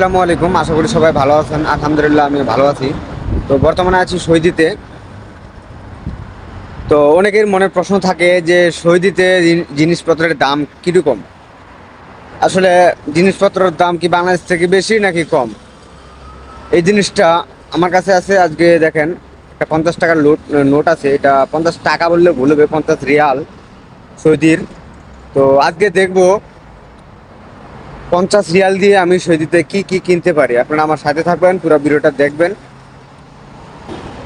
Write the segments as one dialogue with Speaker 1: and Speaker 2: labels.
Speaker 1: আসসালামু আলাইকুম, আশা করি সবাই ভালো আছেন। আলহামদুলিল্লাহ আমি ভালো আছি। তো বর্তমানে আছি সৈদিতে। তো অনেকের মনে প্রশ্ন থাকে যে সৈদিতে জিনিসপত্রের দাম কীরকম? আসলে জিনিসপত্রের দাম কি বাংলাদেশ থেকে বেশি নাকি কম? এই জিনিসটা আমার কাছে আছে আজকে, দেখেন, একটা পঞ্চাশ টাকার নোট নোট আছে। এটা পঞ্চাশ টাকা বললে ভুল হবে, পঞ্চাশ রিয়াল সৌদির। তো আজকে দেখব পঞ্চাশ রিয়াল দিয়ে আমি সৌদিতে কি কি কিনতে পারি? আপনারা আমার সাথে থাকবেন, পুরো ভিডিওটা দেখবেন।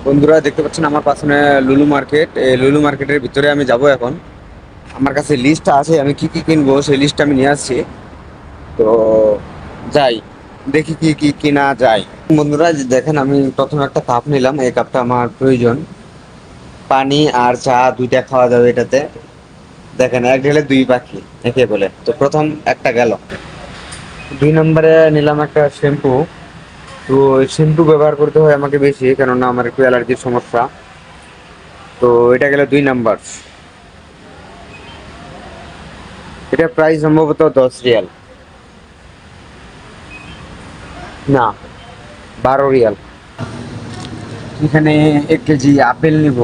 Speaker 1: বন্ধুরা, দেখতে পাচ্ছেন আমার পাশে লুলু মার্কেট। এই লুলু মার্কেটের ভিতরে আমি যাব এখন। আমার কাছে লিস্ট আছে, আমি কি কি কিনবো, সেই লিস্ট আমি নিয়ে আসছি। তো যাই, দেখি কি কি কিনা যায়। বন্ধুরা দেখেন, আমি প্রথমে একটা কাপ নিলাম। এই কাপটা আমার প্রয়োজন। পানি আর চা দুইটা খাওয়া যাবে এটাতে। দেখেন, এক ঢেলে দুই পাখি, একে বলে। তো প্রথম একটা গেল। দুই নম্বরে নিলাম একটা শ্যাম্পু। তো শ্যাম্পু ব্যবহার করতে হয় আমাকে বেশি, কেননা আমার একটু অ্যালার্জির সমস্যা। তো এটা গেল দুই নাম্বার। এটা প্রাইস সম্ভবত দশ রিয়াল। না, বারো রিয়াল। এখানে এক কেজি আপেল নিব।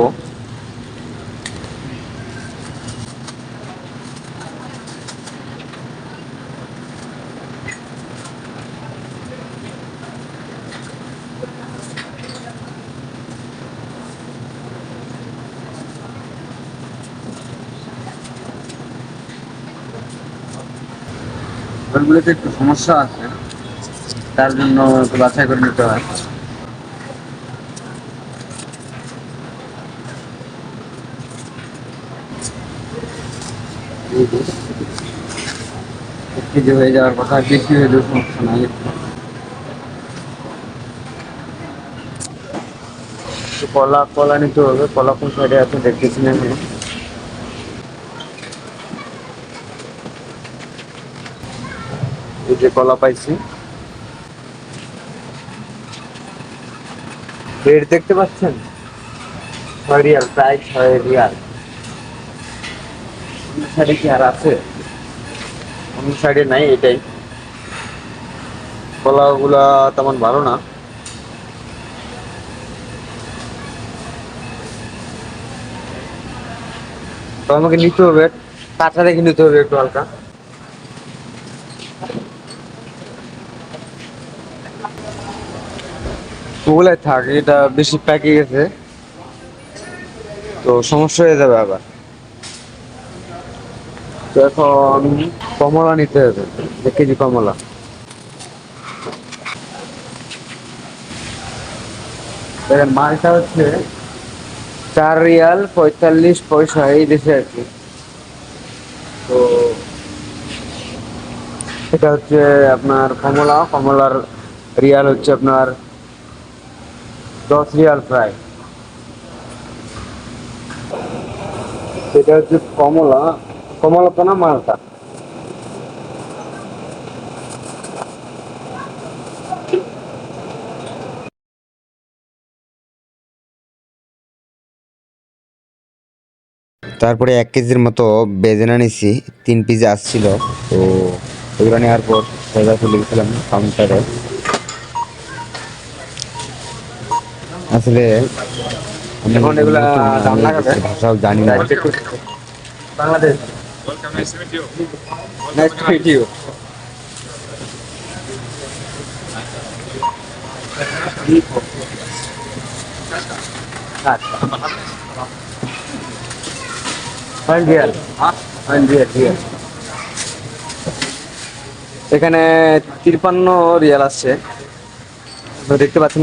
Speaker 1: ওইগুলোতে একটু সমস্যা আছে, তার জন্য একটু বাছাই করে নিতে হয়। কেজি হয়ে যাওয়ার কথা, বেশি হয়ে যাওয়ার সমস্যা নাই। কলা কলা নিতে হবে, কলা কোন সাইডে আছে দেখতেছি না আমি যে কলা পাইছি। রেট দেখতে পাচ্ছেন? ছয় রিয়াল, প্রায় ছয় রিয়াল। সাইডে কি আর আছে? অন্য সাইডে নাই এটাই। কলাগুলা তেমন ভালো না। তো আমাকে নিতে হবে। কাঁচা দেখে নিতে হবে একটু হালকা। ওগুলাই থাক, এটা বেশি প্যাকে গেছে। তো সমস্যা হয়ে যাবে আবার। তো এখন কমলা নিতে হবে, এক কেজি কমলা। দেখেন, মালটা হচ্ছে চার রিয়াল পঁয়তাল্লিশ পয়সা এই দেশে আর কি। তো এটা হচ্ছে আপনার কমলা, কমলার রিয়াল হচ্ছে আপনার দশ রিয়াল প্রায় এটা হচ্ছে কমলা। কমলা তো না মালটা? তারপরে এক কেজির মতো বেজেনা নিছি, তিন পিস আসছিল, তো ওগুলো নেওয়ার পর সোজা চলে গেছিলাম কাউন্টারে আসলে
Speaker 2: এখন এগুলা দাম লাগাবে?
Speaker 1: ভাষাও জানি না।
Speaker 2: বাংলাদেশ। এখানে তিরপান্ন রিয়াল আসছে। তো দেখতে পাচ্ছেন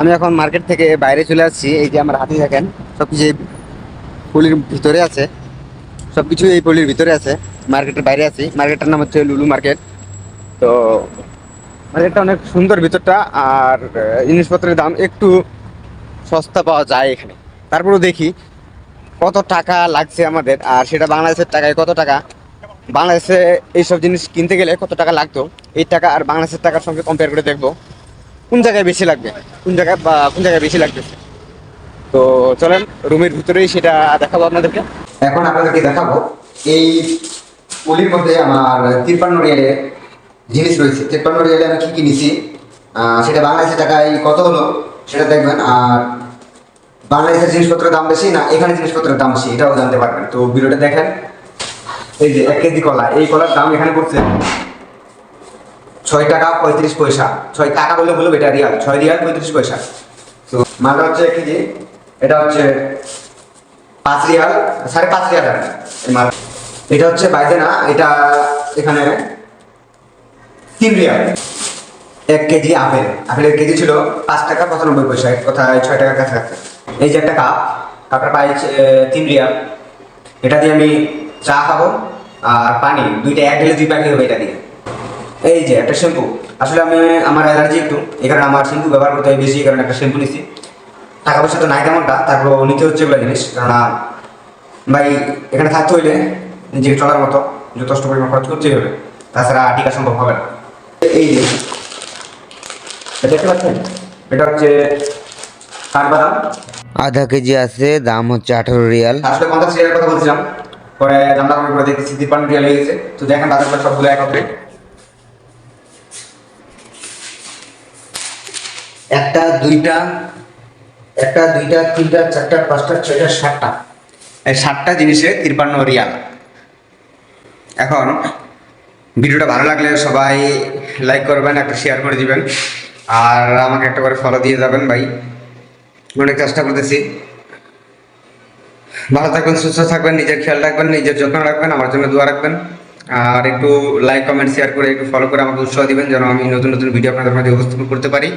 Speaker 1: আমি এখন মার্কেট থেকে বাইরে চলে আসছি, এই যে আমার হাতে দেখেন সব কিছু পলির ভিতরে আছে। সব কিছু এই পলির ভিতরে আছে, মার্কেটের বাইরে আছি। মার্কেটটার নাম হচ্ছে লুলু মার্কেট। তো মার্কেটটা অনেক সুন্দর ভিতরটা, আর জিনিসপত্রের দাম একটু সস্তা পাওয়া যায় এখানে। তারপরেও দেখি কত টাকা লাগছে আমাদের, আর সেটা বাংলাদেশের টাকায় কত টাকা? বাংলাদেশে এইসব জিনিস কিনতে গেলে কত টাকা লাগতো? এই টাকা আর বাংলাদেশের টাকার সঙ্গে কম্পেয়ার করে দেখব। কোন জায়গায় বেশি লাগবে? কোন জায়গায় বা কোন জায়গায় বেশি লাগতেছে তো চলেন রুমের ভিতরেই সেটা দেখাবো আপনাদেরকে। এখন আপনাদেরকে দেখাবো এই পলির মধ্যে আমার তিপ্পান্ন রিয়ালের জিনিস রয়েছে। তিপ্পান্ন রিয়ালে আমি কি কি নিছি আহ, সেটা বাংলাদেশের টাকায় কত হলো সেটা দেখবেন। আর বাংলাদেশের জিনিসপত্রের দাম বেশি না এখানে জিনিসপত্রের দাম বেশি এটাও জানতে পারবেন। তো ভিডিওটা দেখেন। এই যে এক কেজি কলা এই কলার দাম এখানে পড়ছে ছয় টাকা পঁয়ত্রিশ পয়সা। ছয় টাকা বললে বলব এটা রিয়াল ছয় রিয়াল পঁয়ত্রিশ পয়সা। তো মালটা হচ্ছে এক কেজি এটা হচ্ছে পাঁচ রিয়াল সাড়ে পাঁচ রিয়াল মাল। এটা হচ্ছে বাইরে না এটা এখানে তিন রিয়াল। এক কেজি আপেল। আপেলের কেজি ছিল পাঁচ টাকা পঁচানব্বই পয়সা কথায় ছয় টাকার কাছাকাছি। এই যে একটা কাপ কাপটা আহ, তিন রিয়াল। এটা দিয়ে আমি চা খাব আর পানি দুইটা এক ঢেলে দুই প্যাকেট হবে এটা দিয়ে। এই যে একটা শ্যাম্পু আসলে আমি আমার অ্যালার্জি একটু এই কারণে আমার শ্যাম্পু ব্যবহার করতে হয় বেশি কারণে একটা শ্যাম্পু নিছি। টাকা পয়সা তো নাই তেমনটা তারপর নিতে হচ্ছে এগুলো জিনিস কেননা ভাই এখানে থাকতে হইলে নিজেকে চলার মতো যথেষ্ট পরিমাণ খরচ করতেই হবে তাছাড়া টিকা সম্ভব হবে না। এই যে এটা দেখতে পাচ্ছেন? এটা হচ্ছে কাঠবাদাম।
Speaker 3: আধা কেজি আছে দাম হচ্ছে আঠারো রিয়াল।
Speaker 1: আসলে পঞ্চাশ রিয়ালের কথা বলছিলাম পরে দাম দাম করে দেখতেছি তিপ্পান্ন রিয়াল হয়ে গেছে। তো দেখেন পরে সবগুলো একত্রে। একটা, দুইটা একটা, দুইটা, তিনটা, চারটা, পাঁচটা, ছয়টা, সাতটা। এই সাতটা জিনিসে তিরপান্ন রিয়াল। এখন ভিডিওটা ভালো লাগলে সবাই লাইক করবেন, একটা শেয়ার করে দিবেন, আর আমাকে একটা করে ফলো দিয়ে যাবেন ভাই। অনেক চেষ্টা করতেছি। ভালো থাকবেন, সুস্থ থাকবেন, নিজের খেয়াল রাখবেন, নিজের যত্ন রাখবেন, আমার জন্য দোয়া রাখবেন। আর একটু লাইক কমেন্ট শেয়ার করে, একটু ফলো করে আমাকে উৎসাহ দিবেন, যেন আমি নতুন নতুন ভিডিও আপনাদের মাঝে উপস্থাপন করতে পারি।